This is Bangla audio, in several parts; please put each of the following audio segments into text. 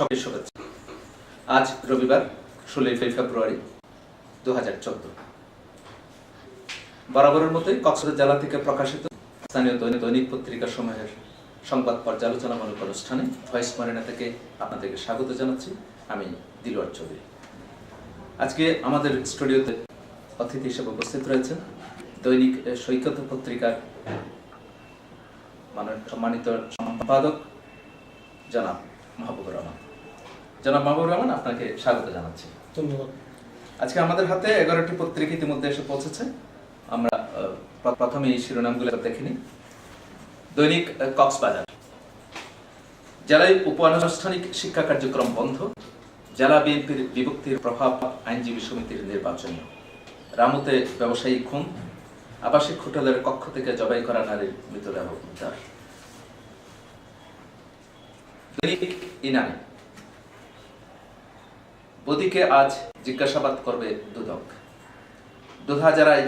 সকলের শুভেচ্ছা। আজ রবিবার, ষোলোই ফেব্রুয়ারি দু হাজার চোদ্দ। বরাবরের মতোই কক্সবাজার জেলা থেকে প্রকাশিত স্থানীয় দৈনিক দৈনিক পত্রিকা সমূহের সংবাদ পর্যালোচনামূলক অনুষ্ঠানে ভয়েস মারিনা থেকে আপনাদেরকে স্বাগত জানাচ্ছি। আমি দিলওয়ার চৌধুরী। আজকে আমাদের স্টুডিওতে অতিথি হিসেবে উপস্থিত রয়েছেন দৈনিক সৈকত পত্রিকার মানে সম্মানিত সম্পাদক জনাব মাহবুবুর রহমান। জনাব মাহবুবুর রহমান আপনাকে স্বাগত জানাচ্ছি। ধন্যবাদ। আজকে আমাদের হাতে এগারোটি পত্রিকা ইতিমধ্যে এসে পৌঁছেছে। আমরা প্রথমে এই শিরোনামগুলো দেখিনি দৈনিক কক্সবাজার। জেলায় উপ-আনুষ্ঠানিক শিক্ষা কার্যক্রম বন্ধ। জেলা বিএনপির বিভক্তির প্রভাব আইনজীবী সমিতির নির্বাচনীয় রামুতে ব্যবসায়ী খুন। আবাসিক হোটেলের কক্ষ থেকে জবাই করা নারীর মৃতদেহ উদ্ধার। দৈনিক ইনানি বদিকে আজ জিজ্ঞাসাবাদ করবে দুদক। দুধা জেলায়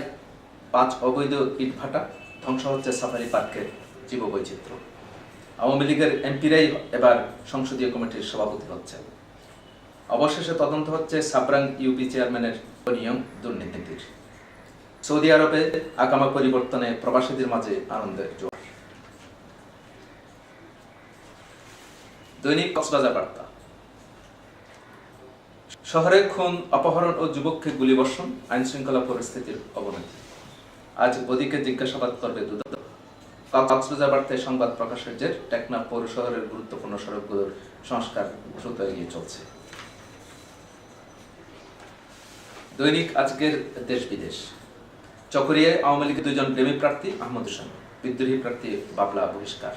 পাঁচ অবৈধ ইটভাটা ধ্বংস হচ্ছে সাফারি পার্কের জীববৈচিত্র্য। আওয়ামী লীগের এমপিরাই এবার সংসদীয় কমিটির সভাপতি হচ্ছে অবশেষে তদন্ত হচ্ছে সাবরাং ইউপি চেয়ারম্যানের নিয়ম দুর্নীতির। সৌদি আরবে আগামা পরিবর্তনে প্রবাসীদের মাঝে আনন্দের জোয়ার। দৈনিক কক্সবাজার বার্তা। শহরে খুন, অপহরণ ও যুবককে গুলিবর্ষণ আইন শৃঙ্খলা পরিস্থিতির অবনতি। আজ বদিকে জিজ্ঞাসাবাদ করবে দুদক। কক্সবাজার বার্তায় সংবাদ প্রকাশের জের টেকনাফ পৌর শহরের গুরুত্বপূর্ণ সড়কগুলোর সংস্কার দ্রুত এগিয়ে চলছে। দৈনিক আজকের দেশ বিদেশ। চকরিয়ায় আওয়ামী লীগের দুজন প্রেমী প্রার্থী আহমদ হোসেন, বিদ্রোহী প্রার্থী বাবলা বহিষ্কার।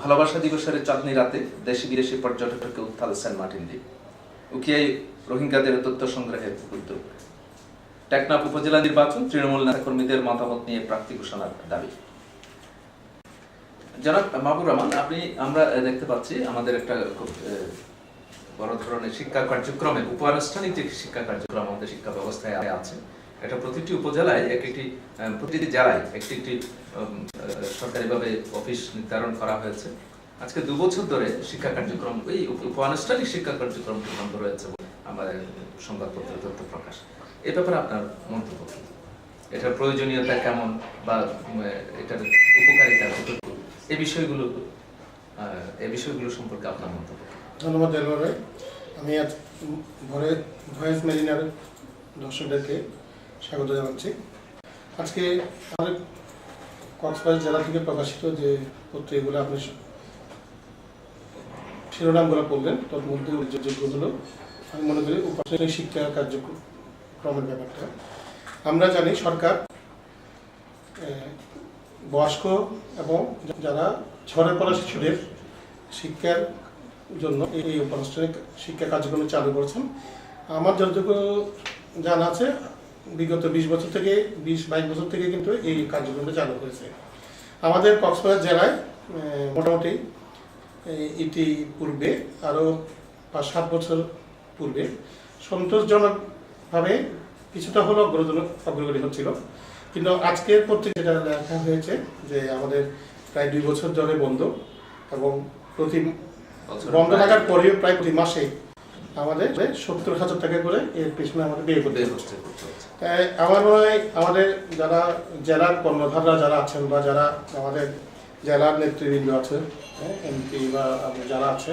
ভালোবাসা দিবসের চাঁদনি রাতে দেশি বিদেশি পর্যটককে উত্থাল সেন্ট মার্টিন দ্বীপ। উকিয়ায় রোহিঙ্গাদের তথ্য সংগ্রহের উদ্যোগ। টেকনাফ উপজেলা নির্বাচন তৃণমূল নেতা কর্মীদের মতামত নিয়ে প্রার্থী ঘোষণার দাবি। জনাব মাহবুর রহমান, আপনি, আমরা দেখতে পাচ্ছি আমাদের একটা খুব বড় ধরনের শিক্ষা কার্যক্রমে উপানুষ্ঠানিক যে শিক্ষা কার্যক্রম আমাদের শিক্ষা ব্যবস্থায় আছে। এটা প্রতিটি উপজেলায় এক একটি প্রতিটি জেলায় একটি একটি সরকারিভাবে অফিস নির্ধারণ করা হয়েছে। আজকে দু বছর ধরে শিক্ষা কার্যক্রম, এই উপ- উপানুষ্ঠানিক শিক্ষা কার্যক্রম বন্ধ রয়েছে আমাদের সংবাদপত্রে তথ্য প্রকাশ। এ ব্যাপারে আপনার মন্তব্য এটার প্রয়োজনীয়তা কেমন বা এটার উপকারিতা এই বিষয়গুলো এই বিষয়গুলো সম্পর্কে আপনার মন্তব্য ধন্যবাদ দেলোয়ার ভাই। আমি আজ ঘরে ভয়েস মেরিনার দর্শকদেরকে স্বাগত জানাচ্ছি। আজকে আমাদের কক্সবাজার জেলা থেকে প্রকাশিত যে পত্রিকাগুলো আপনি শিরোনামগুলো পড়লেন তার মধ্যে উল্লেখযোগ্য হলো আমি মনে করি উপাসনিক শিক্ষা কার্যক্রমের ব্যাপারটা। আমরা জানি সরকার বয়স্ক এবং যারা ঝরে পড়া শিশুদের শিক্ষার জন্য এই উপানুষ্ঠানিক শিক্ষা কার্যক্রম চালু করেছেন। আমার যতটুকু জানা আছে, বিগত বিশ বছর থেকে, বিশ বাইশ বছর থেকে কিন্তু এই কার্যক্রমটা চালু হয়েছে। আমাদের কক্সবাজার জেলায় মোটামুটি এটি পূর্বে আরও পাঁচ সাত বছর পূর্বে। সন্তোষজনকভাবে কিছুটা হলেও অগ্রগতি অগ্রগতি হচ্ছিল। কিন্তু আজকের পত্রিকা যেটা লেখা হয়েছে যে আমাদের প্রায় দুই বছর ধরে বন্ধ এবং প্রতি বন্ধ থাকার পরেও প্রায় প্রতি মাসে আমাদের সত্তর হাজার টাকা করে এর পেছনে আমাদের ব্যয় করতে করতে হচ্ছে। তাই আমার মনে হয় আমাদের যারা জেলার কর্মধাররা যারা আছেন বা যারা আমাদের জেলার নেতৃবৃন্দ আছে এমপি বা যারা আছে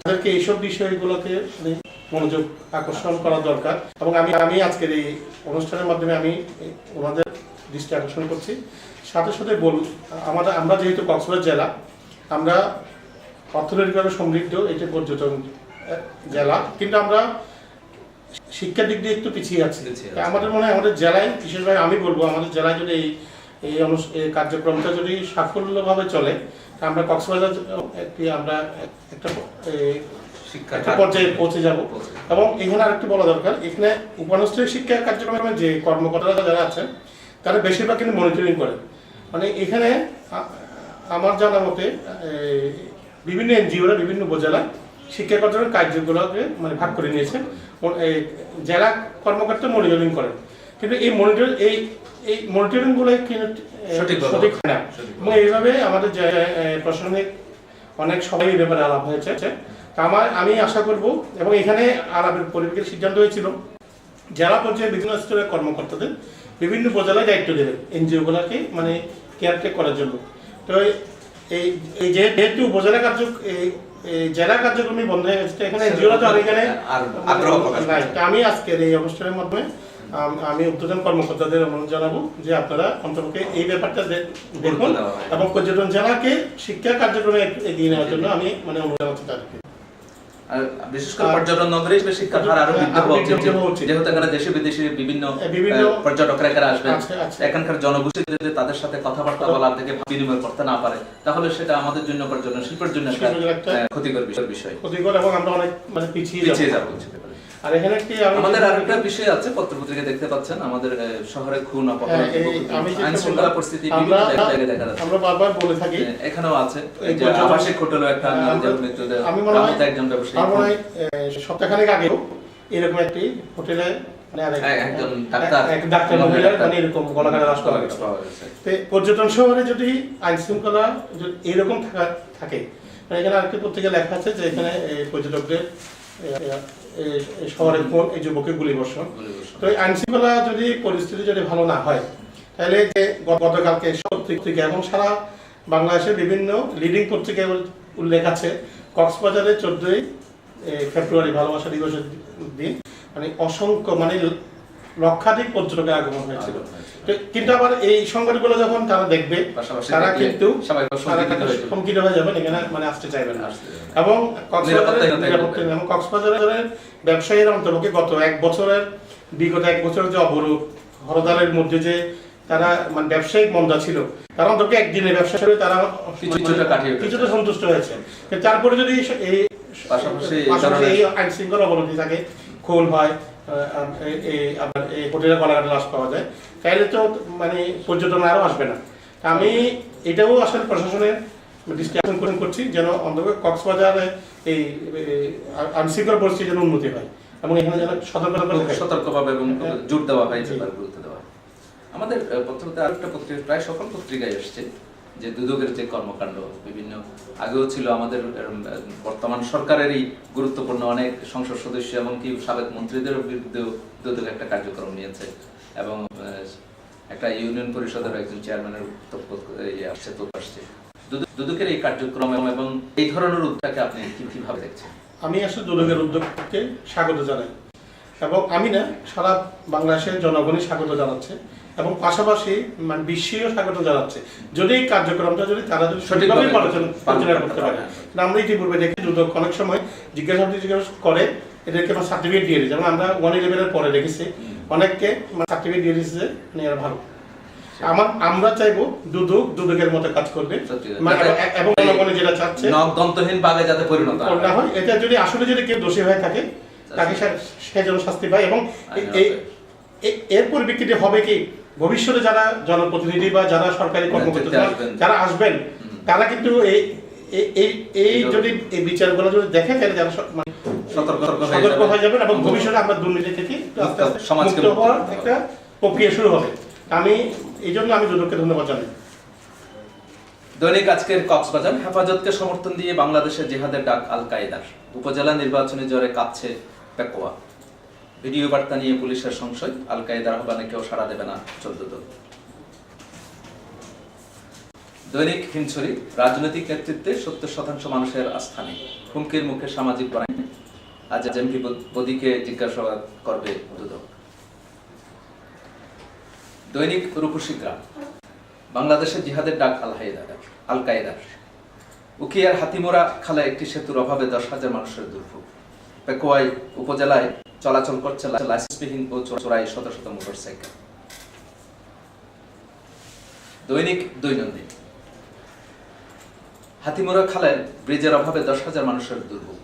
তাদেরকে এইসব বিষয়গুলোকে মানে মনোযোগ আকর্ষণ করা দরকার। এবং আমি আমি আজকের এই অনুষ্ঠানের মাধ্যমে আমি ওনাদের দৃষ্টি আকর্ষণ করছি। সাথে সাথে বল আমাদের আমরা যেহেতু কক্সবাজার জেলা আমরা অর্থনৈতিকভাবে সমৃদ্ধ এটি পর্যটন জেলা। কিন্তু আমরা শিক্ষার দিক দিয়ে একটু পিছিয়ে আছি। আমাদের মনে হয় আমাদের জেলায় বিশেষভাবে আমি বলব আমাদের জেলায় যদি এই এই কার্যক্রমটা যদি সাফল্যভাবে চলে আমরা কক্সবাজার একটি আমরা একটা শিক্ষা একটা পর্যায়ে পৌঁছে যাব। এবং এখানে আরেকটু বলা দরকার এখানে উপানুষ্ঠানিক শিক্ষা কার্যক্রমে যে কর্মকর্তারা যারা আছেন তারা বেশিরভাগ কিন্তু মনিটরিং করেন। মানে এখানে আমার জানা মতে বিভিন্ন এনজিওরা বিভিন্ন উপজেলায় শিক্ষা কার্যক্রমের কার্যগুলোকে মানে ভাগ করে নিয়েছে। ও- এই জেলা কর্মকর্তা মনিটরিং করেন। কিন্তু এই মনিটর এই এই মনিটরিংগুলো কিন্তু সঠিক হয় না। এবং এইভাবে আমাদের প্রশাসনিক অনেক সবাই এই ব্যাপারে আলাপ হয়েছে। তা আমার আমি আশা করব এবং এখানে আলাপের পরিপ্রেক্ষিতে সিদ্ধান্ত হয়েছিল জেলা পর্যায়ে বিভিন্ন স্তরের কর্মকর্তাদের বিভিন্ন উপজেলায় দায়িত্ব দেবেন এনজিওগুলোকে মানে কেয়ারটেক করার জন্য। তো এই এই যে- যেহেতু উপজেলা কার্য জেলা কার্যক্রমই বন্ধ হয়ে গেছে এখানে এনজিওরা তো আর এখানে। আমি আজকের এই অনুষ্ঠানের মাধ্যমে আম- উদ্বোধন কর্মকর্তাদের অনুরোধ জানাব যে আপনারা অন্তপক্ষে এই ব্যাপারটা দেখুন এবং পর্যটন জেলাকে শিক্ষা কার্যক্রমে এগিয়ে নেওয়ার জন্য আমি মানে অনুরোধ জানাচ্ছি তাদেরকে। বিশেষ করে পর্যটন নগরী শিক্ষার হার আরও বৃদ্ধি হওয়া উচিত। যেহেতু এখানে দেশে বিদেশে বিভিন্ন এ, বিভিন্ন- আহ, পর্যটকরা এখানে আসবেন। আচ্ছা, আচ্ছা। এখানকার জনগোষ্ঠী যদি তাদের সাথে কথাবার্তা বলার থেকে বিনিময় করতে না পারে তাহলে সেটা আমাদের জন্য পর্যটন শিল্পের জন্য ক্ষতিকর বিষয়- ক্ষতিকর এবং আমরা অনেক মানে পিছিয়ে যাব। আর এখানে একটি আমাদের আরেকটা বিষয় আছে পত্রপত্রিকা দেখতে পাচ্ছেন। আমাদের শহরে খুন অপহরণ হ্যাঁ, আইন শৃঙ্খলা পরিস্থিতি বিভিন্ন জায়গায় দেখা যাচ্ছে। আমরা বারবার বলে থাকি এখানেও আছে। যে পর্যটন- আবাসিক হোটেলও একটা আমি মনে হয়- একজন ব্যবসায়ী আমার সপ্তাহখানেক আগেও এরকম একটি হোটেলে শহরে যদি আইন শৃঙ্খলা এরকম থাকা থাকে এখানে আরেকটি পত্রিকা লেখা আছে যে এখানে পর্যটকদের শহরের কোন এই যুবকের গুলি বর্ষণ তো এই আইন শৃঙ্খলা যদি পরিস্থিতি যদি ভালো না হয় তাহলে যে গতকালকে পত্রিকা এবং সারা বাংলাদেশের বিভিন্ন লিডিং পত্রিকায় উল্লেখ আছে। কক্সবাজারে চোদ্দই ফেব্রুয়ারি ভালোবাসা দিবসের দিন মানে অসংখ্য মানে লক্ষাধিক পর্যটকের আগমন হয়েছিল। কিন্তু আবার এই সংবাদগুলো যখন তারা দেখবে তারা কিন্তু কিন্তু হয়ে যাবেন এখানে মানে আসতে চাইবেন না। এবং এবং কক্সবাজারের ব্যবসায়ীর অন্তর্ভুক্ত গত এক বছরের বিগত এক বছরের যে অবরোধ হরতালের মধ্যে যে তারা মানে ব্যবসায়িক মন্দা ছিল তারা অন্তত একদিনে ব্যবসা করে তারা কিছু- কিছুটা উঠেছে। সন্তুষ্ট হয়েছে। তারপরে যদি এই- পাশাপাশি এই আইন শৃঙ্খলা অবনতি থাকে খুন হয় এই- এই আপনার এই হোটেলে গলাঘাটে লাশ পাওয়া যায়। তাইলে তো মানে পর্যটন আরও আসবে না। আমি এটাও আসলে প্রশাসনের দৃষ্টি আকর্ষণ করছি যেন অন্তত কক্সবাজারে এই শৃঙ্খলা পরিস্থিতি যেন উন্নতি হয় এবং এখানে যেন সতর্কতা সতর্কভাবে এবং খুব জোর দেওয়া হয় গুরুত্ব দেওয়া আমাদের আহ, পত্রিকাতে আরেকটা পত্রিকা প্রায় সকল পত্রিকায় এসছে যে দুদকের যে কর্মকাণ্ড, বিভিন্ন আগেও ছিল আমাদের বর্তমান সরকারেরই গুরুত্বপূর্ণ অনেক সংসদ সদস্য এমনকি সাবেক মন্ত্রীদের বিরুদ্ধেও দুদক একটা কার্যক্রম নিয়েছে এবং একটা ইউনিয়ন পরিষদের একজন চেয়ারম্যানের ইয়ে আসছে। দুদকের এই কার্যক্রম এবং এই ধরনের উদ্যোগকে আপনি কীভাবে দেখছেন? আমি আসলে দুদকের উদ্যোগকে স্বাগত জানাই। এবং আমি না, সারা বাংলাদেশের জনগণই স্বাগত জানাচ্ছে। এবং পাশাপাশি মানে বিশ্বেও স্বাগত জানাচ্ছে। যদি এই কার্যক্রমটা যদি তারা যদি সঠিকভাবে পরিচালনা করতে পারে। আমরা ইতিপূর্বে দেখি দুদক অনেক সময় জিজ্ঞাসাবাদ জিজ্ঞাসা করে এদেরকে আমার সার্টিফিকেট দিয়ে দিই। যেমন আমরা ওয়ান ইলেভেনের পরে দেখেছি অনেককে সার্টিফিকেট দিয়ে দিচ্ছে যে মানে এরা ভালো। আমার আমরা চাইব দুদক দুদকের মতো কাজ করবে। মানে এবং- এবং যেটা চাচ্ছে নখ দন্তহীন বাঘে যাতে পরিণত না হয় এটা যদি আসলে যদি কেউ দোষী হয়ে থাকে তাকে সে- যেন শাস্তি পায় এবং এই এর পরিপ্রেক্ষিতে হবে কি? ভবিষ্যতে যারা জনপ্রতিনিধি বা যারা সরকারি কর্মকর্তা যারা- আসবেন। তারা কিন্তু এই এই- যদি এই বিচারগুলো যদি দেখে তাহলে যারা মানে সতর্ক হয়ে যাবেন। এবং ভবিষ্যতে আমরা দুর্নীতি থেকে আস্তে আস্তে সমাজকে মুক্ত মুক্ত হওয়ার একটা প্রক্রিয়া শুরু হবে। আমি এই জন্য আমি দুদককে ধন্যবাদ জানাই। দৈনিক আজকের কক্সবাজার হেফাজতকে সমর্থন দিয়ে বাংলাদেশের জেহাদের ডাক আল কায়েদার উপজেলা নির্বাচনী জ্বরে কাঁপছে পেকোয়া। ভিডিও বার্তা নিয়ে পুলিশের সংশয়, আল কায়েদার আহ্বানে কেউ সাড়া দেবে না চোদ্দ দল। দৈনিক হিমছড়ি রাজনৈতিক নেতৃত্বে সত্তর শতাংশ মানুষের আস্থা নেই। হুমকির মুখে সামাজিক বাহিনী আজ এমপি বদিকে জিজ্ঞাসাবাদ করবে দুদক। দৈনিক রূপসী গ্রাম বাংলাদেশের জিহাদের ডাক আল হায়দার আল কায়দার। উকিয়ার হাতিমোড়া খালে একটি সেতুর অভাবে দশ হাজার মানুষের দুর্ভোগ। পেকোয়াই উপজেলায় চলাচল করছে লাইসেন্সবিহীন ও চোরাই শত শত মোটরসাইকেল। দৈনিক দৈনন্দিন। হাতিমোড়া খালের ব্রিজের অভাবে দশ হাজার মানুষের দুর্ভোগ।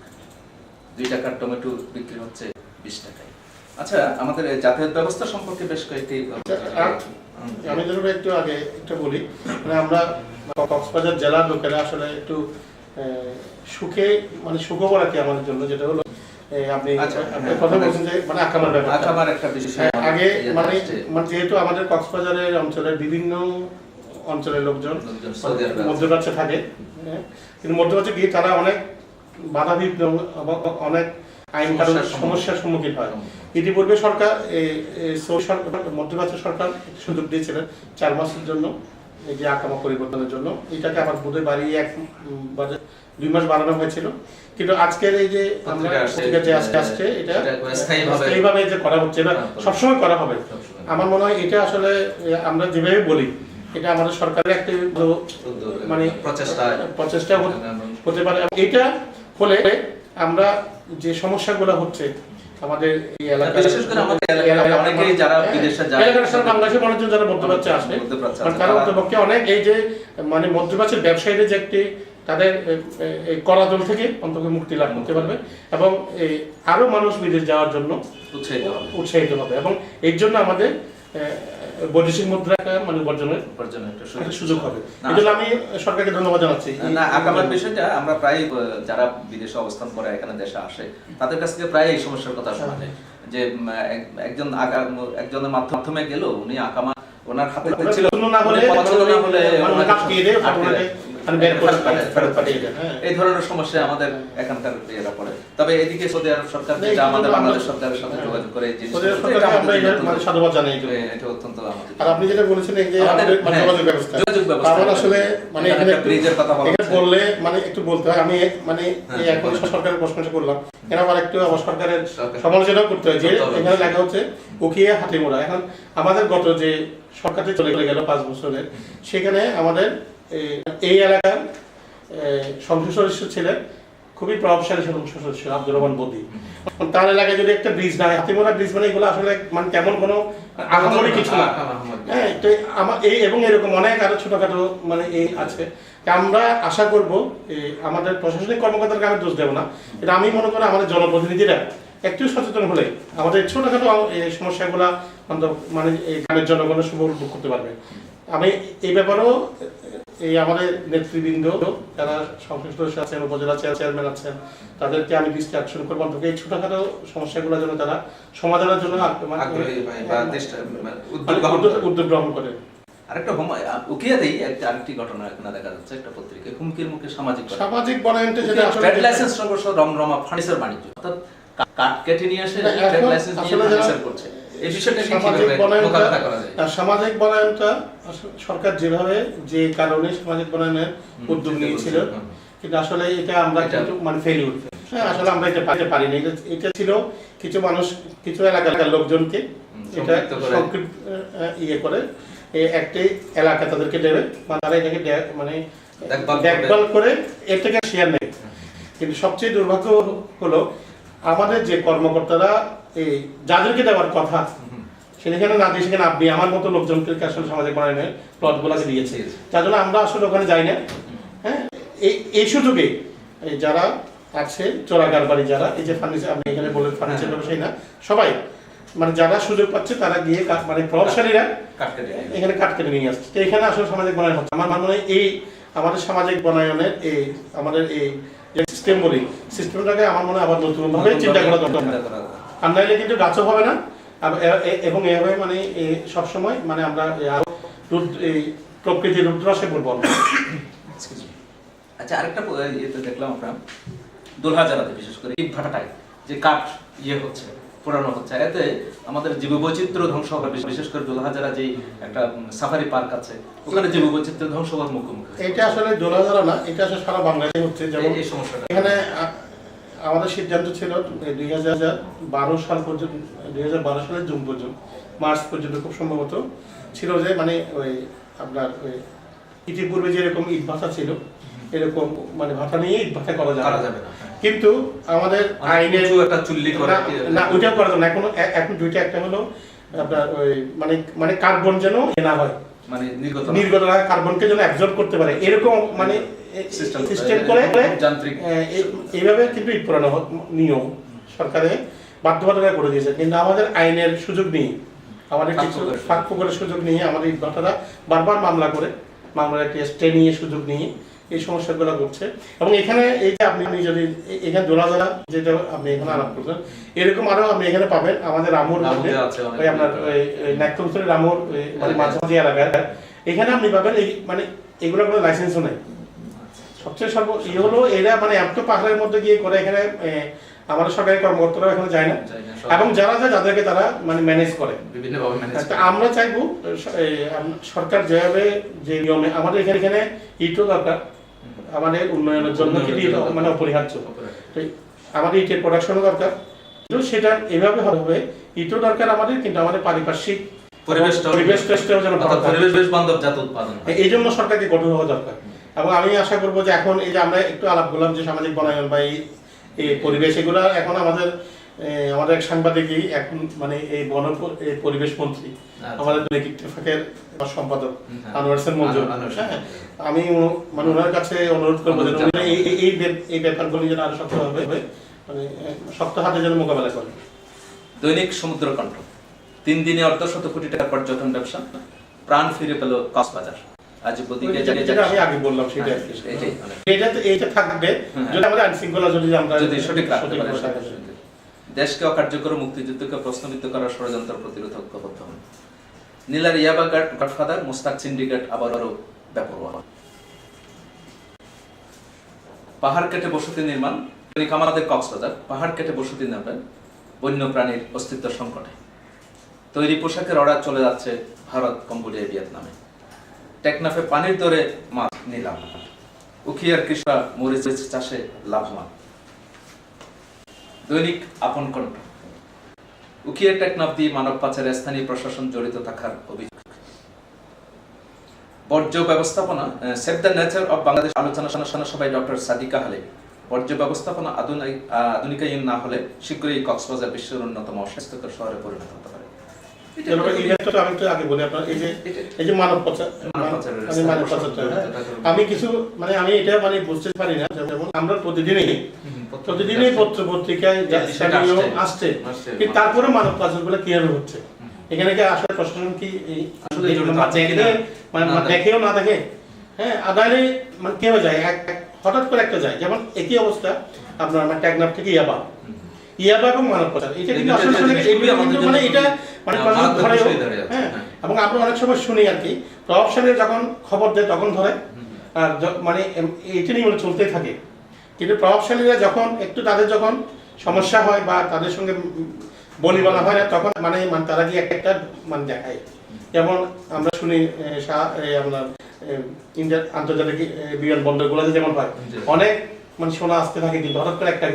দুই টাকার টমেটো বিক্রি হচ্ছে বিশ টাকায়। আচ্ছা আমাদের যাতায়াত ব্যবস্থা সম্পর্কে বেশ কয়েকটি আমি যেন একটু আগে একটু বলি মানে আমরা কক্সবাজার জেলার লোকেরা আসলে একটু সুখে মানে সুখবর আর কি আমাদের জন্য যেটা হলো আপনি আপনি কথা বলছেন যে মানে আকামার ব্যাপার আকামার একটা বিষয় আগে মানে যেহেতু আমাদের কক্সবাজারের অঞ্চলের বিভিন্ন অঞ্চলের লোকজন। মধ্যপ্রাচ্যে থাকে হ্যাঁ। কিন্তু মধ্যপ্রাচ্যে গিয়ে তারা অনেক বাধা বিঘ্ন অনেক আইন কানুন সমস্যার সম্মুখীন। হয় ইতিপূর্বে সরকার মধ্যপ্রাচ্য সরকার সুযোগ দিয়েছিলেন চার মাসের জন্য এই যে আকামা পরিবর্তনের জন্য এটাকে আবার বোধহয় বাড়িয়ে এক উম, বাজে- দুই মাস বাড়ানো হয়েছিল। কিন্তু আজকের এই যে পত্রিকা আসছে, যে আজকে আসছে এটা স্থায়ীভাবে- যে করা হচ্ছে না হ্যাঁ, সবসময় করা হবে। আমার মনে হয় এটা আসলে আমরা যেভাবে বলি এটা আমাদের সরকারের একটা মানে প্রচেষ্টা। প্রচেষ্টা হতে- পারে। এটা হলে আমরা যে সমস্যাগুলো হচ্ছে আমাদের এই এলাকায় বিশেষ করে আমাদের এলাকায় অনেকেই যারা বিদেশে যায়- এলাকার সাথে বাংলাদেশের মানুষজন যারা মধ্যপ্রাচ্যে আসে। মধ্যপ্রাচ্যে অন্তপক্ষে অনেক এই যে মানে মধ্যপ্রাচ্যের ব্যবসায়ীদের যে একটি তাদের এই করাদল থেকে অন্তত মুক্তি লাভ করতে পারবে এবং এই আরও মানুষ বিদেশ যাওয়ার জন্য উৎসাহিত হবে। উৎসাহিত হবে এবং এর জন্য আমাদের বৈদেশিক মুদ্রা মানে উপার্জনের উপার্জনের একটা সুযোগ। হবে। এই জন্য আমি সরকারকে ধন্যবাদ জানাচ্ছি। না আকামার বিষয়টা আমরা প্রায় যারা বিদেশে অবস্থান করে এখানে দেশে আসে তাদের কাছ থেকে প্রায় এই সমস্যার কথা শোনা যায়। যে একজন একজনের মাধ্যমে গেল উনি আকামা ওনার হাতে ছিল না হলে না হলে মানে। হ্যাঁ। এই ধরনের সমস্যা আমাদের এখানকার ইয়েরা পড়ে। তবে এদিকে সৌদি আরব সরকার যেটা আমাদের বাংলাদেশ সরকারের সাথে হ্যাঁ। যোগাযোগ করে এই মানে সাধুবাদ জানাই এটা- এটা অত্যন্ত আমাদের আর আপনি যেটা বলেছেন এই যে আমাদের, হ্যাঁ, যোগাযোগ ব্যবস্থা। যোগাযোগ ব্যবস্থা। আমার আসলে মানে এখানে ব্রিজের কথা বলা বললে মানে একটু বলতে হয়। আমি মানে হ্যাঁ, এই এখন সরকারের প্রশংসা করলাম। কেন আমার একটু আমার সরকারের সমালোচনা করতে হয় যে এখানে লেখা হচ্ছে উকিয়া হাতিমোড়া। এখন আমাদের গত যে সরকার চলে গেল পাঁচ বছরের সেখানে আমাদের এই- এলাকার সংসদ সদস্য ছিলেন খুবই প্রভাবশালী সংসদ সদস্য আব্দুর রহমান বদি। তার এলাকায় যদি একটা ব্রিজ না হয় হাতিমোড়া ব্রিজ মানে এগুলো আসলে মানে তেমন কোনো আহামরি কিছু না। হ্যাঁ তো আমার এই এবং এরকম অনেক আরও ছোটখাটো মানে এই আছে। আমরা আশা করব আমাদের প্রশাসনিক কর্মকর্তাকে আমি দোষ দেবো না। এটা আমি মনে করি আমাদের জনপ্রতিনিধিরা একটু সচেতন হলে আমাদের ছোটখাটো এই সমস্যাগুলো মানে এই গ্রামের জনগণের শুভ উপভোগ করতে পারবে। আমি এই ব্যাপারেও এই আমাদের নেতৃবৃন্দ যারা সংশ্লিষ্ট আছেন উপজেলা চেয়ারম্যান আছেন তাদেরকে আমি দৃষ্টি আকর্ষণ করব। অন্তত এই ছোটখাটো সমস্যাগুলো যেন তারা সমাধানের জন্য মানে- হয় চেষ্টা- মানে উদ্যোগ মানে গ্রহণ করে। করেন আরেকটা উকিয়াতেই একটা আরেকটি ঘটনা এখানে দেখা যাচ্ছে একটা পত্রিকায় হুমকির মুখে সামাজিক সামাজিক বনায়নটা যেটা ট্রেড লাইসেন্স সংঘর্ষ রমরমা ফার্নিচার বাণিজ্য। অর্থাৎ কাঠ কেটে নিয়ে এসে না, ট্রেড লাইসেন্স নিয়ে ফার্নিচার করছে। এই বিষয়টা সামাজিক বনায়নটা সামাজিক সরকার যেভাবে যে কারণে সামাজিক বনায়নের উদ্যোগ নিয়েছিল কিন্তু আসলে এটা আমরা কিন্তু মানে ফেলিউর হ্যাঁ আসলে আমরা এটা পাইতে পারিনি। এটা এটা ছিল কিছু মানুষ কিছু এলাকার লোকজনকে এটা ইয়ে করে একটি এলাকা তাদেরকে দেবে তারা এটাকে মানে দেখভাল করে এর থেকে শেয়ার নেয়। কিন্তু সবচেয়ে দুর্ভাগ্য হলো আমাদের যে কর্মকর্তারা এই যাদেরকে দেওয়ার কথা সেখানে না দিয়ে সেখানে আপনি আমার মতো লোকজনকে আসলে সামাজিক বনায়নের প্লটগুলোকে দিয়েছে। যার জন্য আমরা আসলে ওখানে যাই না। হ্যাঁ? এই এই সুযোগে যারা আছে চোরাগার বাড়ি যারা এই যে ফার্নিচার আপনি এখানে বলেন ফার্নিচার হ্যাঁ। ব্যবসায়ী না সবাই মানে যারা সুযোগ পাচ্ছে তারা গিয়ে মানে প্রভাবশালীরা এখানে কাট কেটে নিয়ে আসছে। তো এখানে আসলে সামাজিক বনায়ন হচ্ছে। আমার মনে হয় এই আমাদের সামাজিক বনায়নের এই আমাদের এই যে সিস্টেম বলি সিস্টেমটাকে আমার মনে হয় আবার নতুন ভাবে চিন্তা করা দরকার। চিন্তা করা দরকার। আর নাইলে কিন্তু গাছও হবে না। এবং এভাবে মানে এ, সবসময় মানে আমরা এই প্রকৃতির রুদ্রাসে me. আচ্ছা আরেকটা ইয়েতে দেখলাম আমরা। দোলহাজারাতে বিশেষ করে ইট ভাটাটায় যে কাঠ ইয়ে হচ্ছে পোড়ানো হচ্ছে। এতে আমাদের জীববৈচিত্র্য ধ্বংস হবে বিশেষ- করে দোলহাজারা যে একটা সাফারি পার্ক আছে ওখানে জীববৈচিত্র্য ধ্বংস হওয়ার মুখোমুখি এটা আসলে দোলাধারা না এটা আসলে সারা বাংলাদেশে হচ্ছে। যেমন এই- সমস্যাটা। এখানে আমাদের সিদ্ধান্ত ছিল দুই হাজার বারো সাল পর্যন্ত দুই হাজার বারো সালের জুন পর্যন্ত মার্চ পর্যন্ত খুব সম্ভবত ছিল যে মানে ওই আপনার ওই ইতিপূর্বে যেরকম ইট ভাষা ছিল এরকম মানে ভাষা নিয়ে ইট ভাষা করা যাবে না। হ্যাঁ। কিন্তু আমাদের আইনে উঁচু একটা চুল্লি করে না, না ওইটা করা যাবে না। এখন এখন দুইটা একটা হলো আপনার ওই মানে মানে কার্বন যেন না হয়। মানে নির্গত নির্গত কার্বনকে যেন অ্যাবজর্ব করতে পারে। এরকম মানে সিস্টেম সিস্টেম করে যান্ত্রিক এইভাবে কিন্তু ইট পড়ানো নিয়ম সরকারে বাধ্যবাধকতা করে দিয়েছে। কিন্তু আমাদের আইনের সুযোগ নিয়ে আমাদের কিছু ফাঁক সুযোগ নিয়ে আমাদের ইট বারবার মামলা করে। মামলার একটি স্টে নিয়ে সুযোগ নিয়ে এই সমস্যাগুলো ঘটছে। এবং এখানে এই যে আপনি যদি এখানে দোলাজারা যেটা আপনি এখানে আলাপ করছেন এরকম আরও আপনি এখানে পাবেন আমাদের রামুর ওই আপনার ওই নাট্যমসের রামুর মানে। মাঝামাঝি এলাকায়। এখানে আপনি পাবেন এই মানে এগুলো কোনো লাইসেন্সও নেই। সবচেয়ে সর্ব ই হলো এরা মানে এত পাহাড়ের মধ্যে গিয়ে করে এখানে আমাদের সরকারি কর্মকর্তারা এখানে যায় না। এবং যারা যায় তাদেরকে তারা মানে ম্যানেজ করে। বিভিন্নভাবে ম্যানেজ আমরা চাইব সরকার যেভাবে যে নিয়মে আমাদের এখানে এখানে ইটও দরকার। আমাদের উন্নয়নের জন্য মানে অপরিহার্য। আমাদের ইটের প্রোডাকশনও দরকার। কিন্তু সেটা এভাবে হবে ইটও দরকার আমাদের কিন্তু আমাদের পারিপার্শ্বিক এই জন্য সরকারকে কঠোর হওয়া দরকার। এবং আমি আশা করব যে এখন এই যে আমরা একটু আলাপ করলাম যে সামাজিক বনায়ন বা এই এই পরিবেশ এগুলো এখন আমাদের আমাদের এক সাংবাদিকই এখন মানে এই বন পরিবেশ মন্ত্রী আচ্ছা। আমাদের দৈনিক ইত্তেফাকের সম্পাদক হ্যাঁ। আনোয়ার মঞ্জুর হ্যাঁ আমি মানে ওনার কাছে অনুরোধ করব যে এই- এই- ব্যাপারগুলি যেন আরও শক্ত হবে মানে শক্ত হাতে যেন মোকাবেলা করে দৈনিক সমুদ্র কণ্ঠ তিন দিনে অর্ধ শত কোটি টাকার পর্যটন ব্যবসা প্রাণ ফিরে পেল কক্সবাজার আজ বদিকে যেটা- যেটা আমি আগে বললাম সেটা আর কি। এটাই অনেক। এটা তো এইটা থাকবে। যদি আমাদের আইন শৃঙ্খলা যদি আমরা যদি সঠিক রাখতে সঠিক পারে রাখতে সেটা পারি। দেশকে অকার্যকর মুক্তিযুদ্ধকে প্রশ্নবিদ্ধ করার ষড়যন্ত্র প্রতিরোধ নীলার ইয়াবা গডফাদার মুস্তাক সিন্ডিকেট আবারও বেপরোয়া পাহাড় কেটে বসতি নির্মাণ। আমাদের কক্সবাজার। পাহাড় কেটে বসতি নির্মাণ বন্য প্রাণীর অস্তিত্ব সংকটে। তৈরি পোশাকের অর্ডার চলে যাচ্ছে ভারত কম্বোডিয়া ভিয়েতনামে। টেকনাফে পানির দরে মাছ নিলাম। উখিয়ার কৃষক মরিচ চাষে লাভবান দৈনিক আপন কণ্ঠ। উকিয়া টেকনাফ দিয়ে মানব পাচারে স্থানীয় প্রশাসন জড়িত থাকার অভিযোগ। বর্জ্য ব্যবস্থাপনা save the nature of Bangladesh আলোচনা সভায় ডক্টর সাদিকা হালে। বর্জ্য ব্যবস্থাপনা আধুনিকায়ন না হলে শীঘ্রই কক্সবাজার বিশ্বের অন্যতম অস্বাস্থ্যকর শহরে পরিণত হতে পারে। আমি একটু আগে বলি আপনার এই যে এই যে মানব পাচার আমি মানব পাচারটা। আমি কিছু মানে আমি এটা মানে বুঝতে পারি না যেমন আমরা প্রতিদিনই প্রতিদিনই পত্র পত্রিকায় আসছে। কিন্তু তারপরে মানব পাচারগুলো কীভাবে হচ্ছে? এখানে কি আসলে প্রশাসন কি মানে না দেখে। দেখেও না দেখে? হ্যাঁ আদালে মানে কেউ যায়? হঠাৎ করে একটা যায়। যেমন একই অবস্থা আপনার আমার ট্যাগনাফ থেকে ইয়াবা। ইয়াবা এবং মানব পাচার এটা কিন্তু আসলে মানে এটা মানে হ্যাঁ। এবং আমরা অনেক সময় শুনি আর কি প্রভাবশালীরা যখন খবর দেয় তখন ধরে আর মানে এইটা নিয়ে মানে চলতেই থাকে। কিন্তু প্রভাবশালীরা যখন একটু তাদের যখন সমস্যা হয় বা তাদের সঙ্গে বলি বলা হয় না তখন মানে মানে তারা কি একটা মানে দেখায়। যেমন আমরা শুনি আপনার ইন্ডিয়ার আন্তর্জাতিক বিমানবন্দরগুলোতে যেমন হয় অনেক মানে সোনা আসতে থাকে কিন্তু হঠাৎ করে একটা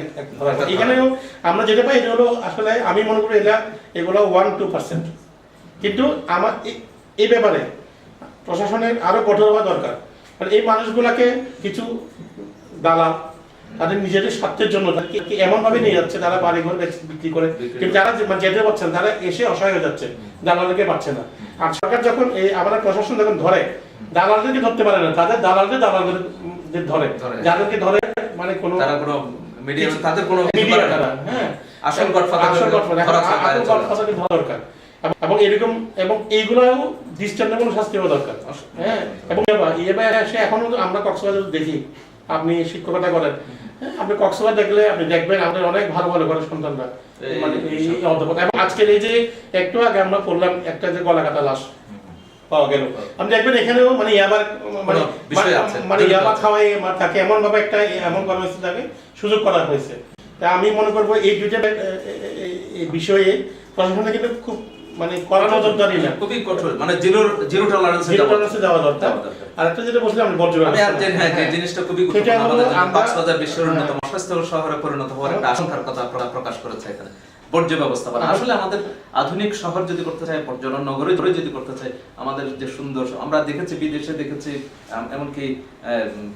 এখানেও আমরা যেটা পাই এটা হলো আসলে আমি মনে করি এটা এগুলো ওয়ান টু পার্সেন্ট কিন্তু আমার এই ব্যাপারে প্রশাসনের আরও কঠোর হওয়া দরকার। মানে এই মানুষগুলাকে কিছু দালাল তাদের নিজেদের স্বার্থের জন্য তাদেরকে এমন ভাবে নিয়ে যাচ্ছে তারা বাড়ি ঘর বিক্রি করে। কিন্তু যারা মানে যেতে পারছেন তারা এসে অসহায় হয়ে যাচ্ছে দালালকে পাচ্ছে না। আর সরকার যখন এই আমাদের প্রশাসন যখন ধরে দালালদেরকে ধরতে পারে না তাদের দালালদের দালালদের ধরে। যাদেরকে ধরে মানে কোনো তারা কোনো মিডিয়া তাদের কোনো হ্যাঁ। আসল ধরা দরকার। এবং- এরকম এবং এইগুলোও দৃষ্টান্তমূলক শাস্তি হওয়া দরকার। হ্যাঁ এবং এবার এবার সে এখনও আমরা কক্সবাজার দেখি। আপনি শিক্ষকতা করেন। হ্যাঁ, আপনি কক্সবাজার দেখলে আপনি দেখবেন আমাদের অনেক ভালো ভালো ঘরের সন্তানরা। মানে এই অধ্যাপক। এবং আজকের এই যে একটু আগে আমরা পড়লাম একটা যে গলা কাটা লাশ। পাওয়া গেল। আপনি দেখবেন এখানেও মানে ইয়াবার মানে মানে ইয়াবা খাওয়াই তাকে এমন ভাবে একটা এমন কর্মসূচি তাকে সুযোগ করা হয়েছে। তা আমি মনে করব এই দুইটা বিষয়ে কিন্তু খুব মানে কড়া নজরদারি না। খুবই কঠোর। মানে জিরো জিরো টলারেন্স জিরো টলারেন্সে যাওয়া দরকার। আর একটা যেটা বলছিলাম আমি বর্জ্য ব্যবস্থা। হ্যাঁ যে হ্যাঁ। জিনিসটা খুবই গুরুত্বপূর্ণ আমাদের জন্য বিশ্বের হ্যাঁ। অন্যতম স্বাস্থ্য শহরে পরিণত হওয়ার একটা আশঙ্কার কথা প্রকাশ করেছে এখানে। বর্জ্য ব্যবস্থাপনা আসলে আমাদের আধুনিক শহর যদি করতে চাই পর্যটন নগরে ধরে যদি করতে চাই আমাদের যে সুন্দর আমরা দেখেছি বিদেশে দেখেছি এমনকি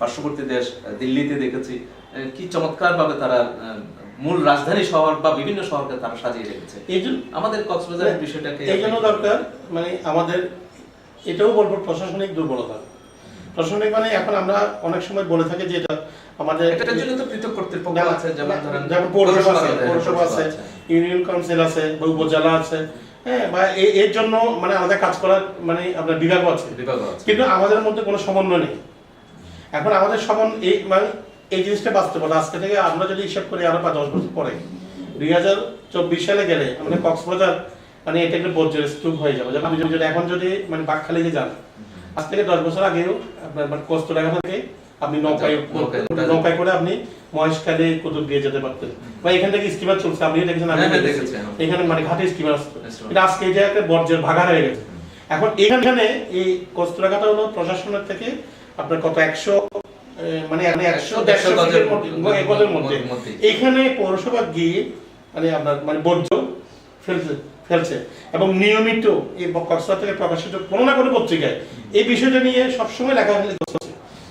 পার্শ্ববর্তী দেশ দিল্লিতে দেখেছি কি চমৎকার ভাবে তারা মূল রাজধানী শহর বা বিভিন্ন শহরকে তারা সাজিয়ে রেখেছে। এই জন্য আমাদের কক্সবাজারের বিষয়টাকে এই জন্য দরকার মানে আমাদের এটাও বলব প্রশাসনিক দুর্বলতা। প্রশাসনিক মানে এখন আমরা অনেক সময় বলে থাকি যে এটা আমাদের এটার জন্য তো পৃথক কর্তৃপক্ষ আছে যেমন ধরেন যেমন পৌরসভা আছে। পৌরসভা আছে। ইউনিয়ন কাউন্সিল আছে বা উপজেলা আছে। হ্যাঁ বা এর জন্য মানে আলাদা কাজ করার মানে আপনার বিভাগ আছে। কিন্তু আমাদের মধ্যে কোনো সমন্বয় নেই। এখন আমাদের সমন এই মানে এই জিনিসটা বাস্তবতা। আজকে থেকে আমরা যদি হিসাব করি আরও পাঁচ দশ বছর পরে দুই হাজার চব্বিশ সালে গেলে আমাদের কক্সবাজার মানে এটা একটা বর্জ্যের স্তূপ হয়ে যাবে। যেমন আপনি যদি এখন যদি মানে বাকখালিতে যান আজ থেকে দশ বছর আগেও আপনার মানে কস্তরাঘাটা থেকে আপনি নৌকায় নৌকায়- করে আপনি মহেশখালী কুতুব দিয়ে যেতে পারতেন। বা এখান থেকে স্টিমার চলছে আপনি দেখেছেন আমি হ্যাঁ, হ্যাঁ, হ্যাঁ। এখানে মানে ঘাটে স্টিমার আসতো। এটা আজকে এই জায়গাতে বর্জ্যের ভাগা হয়ে গেছে। এখন এখানে এই কস্তরাঘাটা হলো প্রশাসনের থেকে আপনার কত একশো মানে একশো দেড়শো গজের মধ্যে। এখানে পৌরসভা গিয়ে মানে আপনার মানে বর্জ্য ফেলছে ফেলছে। এবং নিয়মিত এই কক্সবাজার থেকে প্রকাশিত কোনো না কোনো পত্রিকায় এই বিষয়টা নিয়ে সবসময় লেখা করছে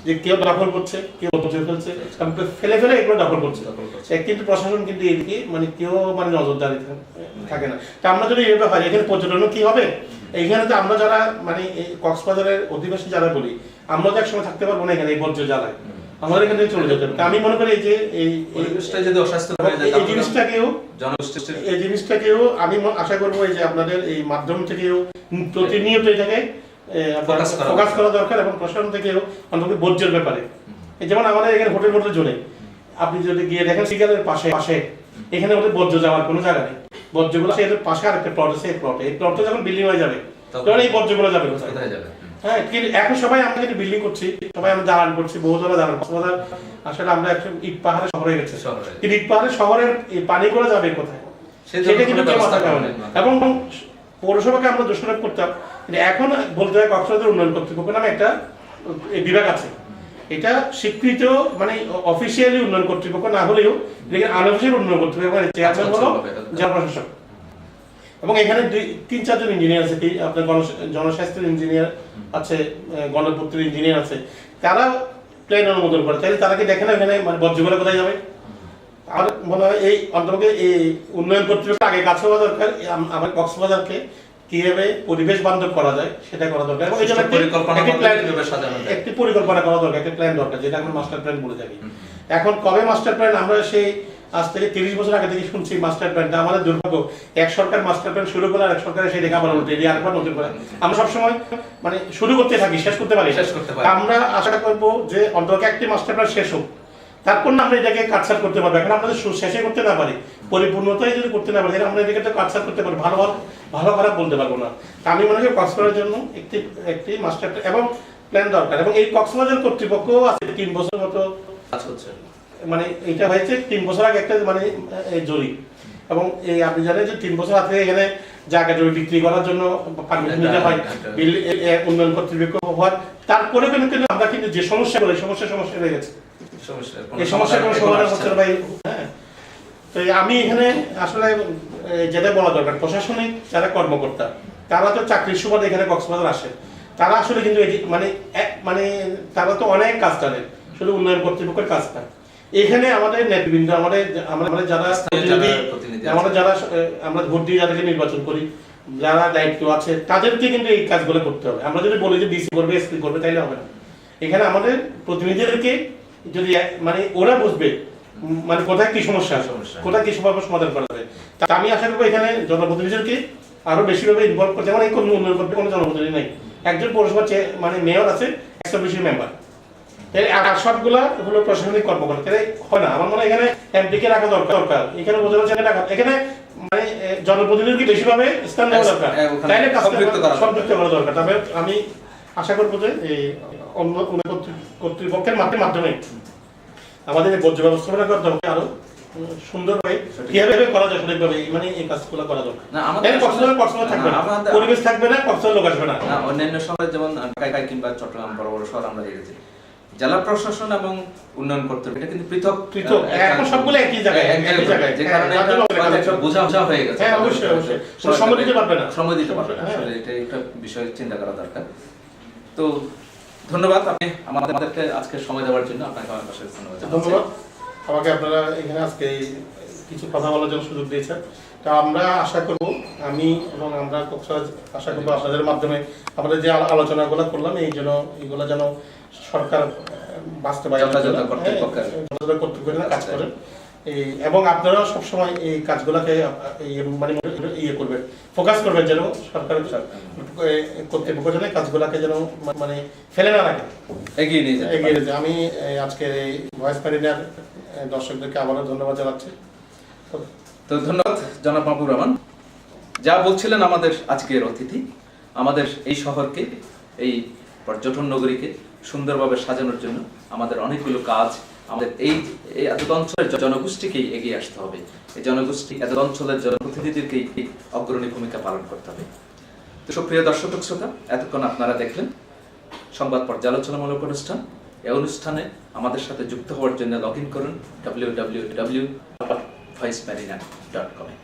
যে কেউ দখল করছে কেউ ফেলছে এবং ফেলে ফেলে এগুলো দখল করছে। করছে। এ, কিন্তু প্রশাসন কিন্তু এদিকে মানে কেউ মানে নজরদারি থাকে না। তা আমরা যদি এভাবে হয় এখানে পর্যটনও কি হবে? এইখানে তো আমরা যারা মানে এই কক্সবাজারের অধিবাসী যারা বলি আমরা তো একসময় থাকতে পারব না এখানে এই বর্জ্য জ্বালায়। আমাদের এখান থেকে চলে যেতে হবে। আমি মনে করি এই যে এই পরিবেশটা যদি অস্বাস্থ্যকর হয়ে যায় এই জিনিসটাকেও এই জিনিসটাকেও আমি আশা করব এই যে আপনাদের এই মাধ্যম থেকেও প্রতিনিয়ত এটাকে ফোকাস করা দরকার। এবং প্রশাসন থেকেও অন্তত বর্জ্যের ব্যাপারে। যেমন আমাদের এখানে হোটেল হোটেল জোনে আপনি যদি গিয়ে দেখেন সিগারের পাশে পাশে এখানে ওদের বর্জ্য যাওয়ার কোনো জায়গা নেই। বর্জ্যগুলো সেই পাশে আরেকটা প্লট আছে এই প্লটে এই প্লটে যখন বিল্ডিং হয়ে যাবে তখন- এই বর্জ্যগুলো যাবে কোথায়? যাবে? হ্যাঁ কিন্তু এখন সবাই আমরা কিন্তু বিল্ডিং করছি সবাই আমরা জ্বালান করছি বহুতলা কক্সবাজার আসলে আমরা একটা ইট পাহাড়ে শহরে গেছি। কিন্তু ইট পাহাড়ে শহরের পানিগুলো যাবে কোথায়? সেটা কিন্তু কেউ মাথা। এবং পৌরসভাকে আমরা দোষারোপ করতাম। কিন্তু এখন বলতে হয় কক্সবাজার উন্নয়ন কর্তৃপক্ষ নামে একটা বিভাগ আছে। এটা স্বীকৃত মানে অফিসিয়ালি উন্নয়ন কর্তৃপক্ষ না হলেও আনঅফিসিয়াল উন্নয়ন কর্তৃপক্ষ মানে চেয়ারম্যান হলো। জেলা প্রশাসক এবং এখানে দুই তিন চারজন ইঞ্জিনিয়ার আছে আপনার জনস্বাস্থ্যের ইঞ্জিনিয়ার আছে গণপূর্তের ইঞ্জিনিয়ার আছে। তারা প্ল্যান অনুমোদন করে তাহলে তারা কি দেখে না এখানে মানে বর্জ্যগুলো কোথায় যাবে? আর মনে হয় এই অন্তর্ভুক্ত এই উন্নয়ন কর্তৃপক্ষ আগে কাছে হওয়া দরকার আমার কক্সবাজারকে কীভাবে পরিবেশ বান্ধব করা যায় সেটা করা দরকার। এবং একটি- পরিকল্পনা করা দরকার একটা প্ল্যান দরকার যেটা এখন মাস্টার প্ল্যান বলে থাকি। এখন কবে মাস্টার প্ল্যান আমরা সেই আজ থেকে তিরিশ বছর আগে থেকে শুনছি মাস্টার প্ল্যানটা আমাদের দুর্ভাগ্য এক সরকার মাস্টার প্ল্যান শুরু করে আর এক সরকারের সেই রেখা আবার উল্টে দিয়ে আরেকবার নতুন করে। আমরা সবসময় মানে শুরু করতে থাকি শেষ করতে পারি শেষ করতে পারি। আমরা আশা করব যে অন্তত একটি মাস্টার প্ল্যান শেষ হোক। তারপর না আমরা এটাকে কাটছাট করতে পারব। এখন আমরা শেষে করতে না পারি পরিপূর্ণতাই যদি করতে না পারি তাহলে আমরা এটাকে তো কাটছাট করতে পারি ভালো ভালো ভালো খারাপ বলতে পারব না। আমি মনে করি কক্সবাজারের জন্য একটি একটি মাস্টার এবং প্ল্যান দরকার। এবং এই কক্সবাজার কর্তৃপক্ষ আছে তিন বছর মতো কাজ হচ্ছে মানে এটা হয়েছে তিন বছর আগে একটা মানে আহ, এই জরি এবং এই আপনি জানেন যে তিন বছর আগে এখানে জায়গা জমি বিক্রি করার জন্য পারমিশন নিতে হয় বিল- এ- এ- উন্নয়ন কর্তৃপক্ষ হওয়ার। তারপরে কিন্তু আমরা কিন্তু যে সমস্যাগুলো সমস্যা সমস্যা হয়ে গেছে। সমস্যা এই সমস্যার কোনো সমাধান হচ্ছে ভাই। হ্যাঁ। তো আমি এখানে আসলে যেটা বলা দরকার প্রশাসনিক যারা কর্মকর্তা তারা তো চাকরির সুবাদে এখানে কক্সবাজার আসে। তারা আসলে কিন্তু মানে মানে তারা তো অনেক কাজ জানেন শুধু উন্নয়ন কর্তৃপক্ষের কাজ না এখানে আমাদের নেতৃবৃন্দ আমাদের আমাদের যারা আমরা যারা আমরা ভোট দিয়ে যাদেরকে নির্বাচন করি যারা দায়িত্ব আছে তাদেরকে কিন্তু এই কাজগুলো করতে হবে। আমরা যদি বলি যে ডিসি করবে এসপি করবে তাইলে হবে না। এখানে আমাদের প্রতিনিধিদেরকে যদি মানে ওরা বুঝবে মানে কোথায় কি সমস্যা আছে? কোথায় কি সমস্যা সমাধান করা যায়? তা আমি আশা করব এখানে জনপ্রতিনিধিদেরকে আরও বেশিভাবে ইনভলভ করতে যেমন এই কোনো উন্নয়ন করতে কোনো জনপ্রতিনিধি নেই। একজন পৌরসভা মানে মেয়র আছে একশো বেশি মেম্বার আর সবগুলা হলো প্রশাসনিক কর্মকর্তা হয় না? আমার মনে হয় এখানে এমপি কে রাখা দরকার। দরকার। এখানে বোঝা যাচ্ছে এখানে মানে জনপ্রতিনিধিকে বেশিভাবে স্থান দেওয়া দরকার? তাইলে সম্পৃক্ত করা দরকার। তবে আমি আশা করব যে এই অন্য কর্তৃপক্ষের মাধ্যমে আমাদের বর্জ্য ব্যবস্থাপনা করতে হবে আরও সুন্দরভাবে কীভাবে করা যায় সঠিকভাবে মানে এই কাজগুলো করা দরকার। না আমাদের কক্সবাজার কক্সবাজার থাকবে না, পরিবেশ থাকবে না কক্সবাজার লোক আসবে না। অন্যান্য শহরে যেমন ঢাকায় কিংবা চট্টগ্রাম বড় বড় শহর আমরা দেখেছি। জেলা প্রশাসন এবং উন্নয়ন কর্তৃপক্ষ এটা কিন্তু পৃথক পৃথক। এখন সবগুলো একই জায়গায়, একই জায়গায়। যে হ্যাঁ, কারণে একটা বোঝা হয়ে গেছে। হ্যাঁ, অবশ্যই, অবশ্যই। সময় দিতে পারবে না। সময় দিতে পারবে না। হ্যাঁ। আসলে এটা একটা বিষয় চিন্তা করা দরকার। তো ধন্যবাদ আপনি আমাদের আমাদেরকে আজকে সময় দেওয়ার জন্য আপনাকে আমার পাশে ধন্যবাদ ধন্যবাদ। আমাকে আপনারা এখানে আজকে কিছু কথা বলার জন্য সুযোগ দিয়েছেন। তা আমরা আশা করব আমি এবং আমরা কক্সবাজার আশা করব আপনাদের মাধ্যমে আমাদের যে আলো- আলোচনাগুলো করলাম এই যেন এইগুলো যেন সরকার বাস্তবায়ন কর্তৃপক্ষের। হ্যাঁ, কর্তৃপক্ষের। জন্য কাজ করেন এবং আপনারা সবসময় এই কাজগুলোকে মানে ইয়ে করবেন ফোকাস করবেন যেন সরকার কর্তৃপক্ষ যেন কাজগুলোকে যেন মানে ফেলে না রাখে এগিয়ে নিয়ে যেতে এগিয়ে। যেতে আমি এই, আজকের এই ভয়েস প্যারিনার দর্শকদেরকে আবারও ধন্যবাদ জানাচ্ছি। তো তো ধন্যবাদ জনাব মাহবুব রহমান। যা বলছিলেন আমাদের আজকের অতিথি আমাদের এই শহরকে এই পর্যটন নগরীকে সুন্দরভাবে সাজানোর জন্য আমাদের অনেকগুলো কাজ আমাদের এই এত অঞ্চলের জনগোষ্ঠীকেই এগিয়ে আসতে হবে। এই জনগোষ্ঠী এত অঞ্চলের জনপ্রতিনিধিদেরকেই অগ্রণী ভূমিকা পালন করতে হবে। তো সুপ্রিয় দর্শক শ্রোতা, এতক্ষণ আপনারা দেখলেন সংবাদ পর্যালোচনামূলক অনুষ্ঠান। এই অনুষ্ঠানে আমাদের সাথে যুক্ত হওয়ার জন্য লগ ইন করুন W W W voice dot কমে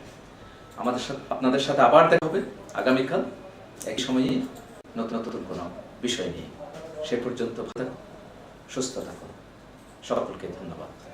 আমাদের সাথে, আপনাদের সাথে আবার দেখা হবে আগামীকাল। এক সময়ে নতুন নতুন কোনো বিষয় নিয়ে। সে পর্যন্ত ভালো সুস্থ থাকুন। সকলকে ধন্যবাদ।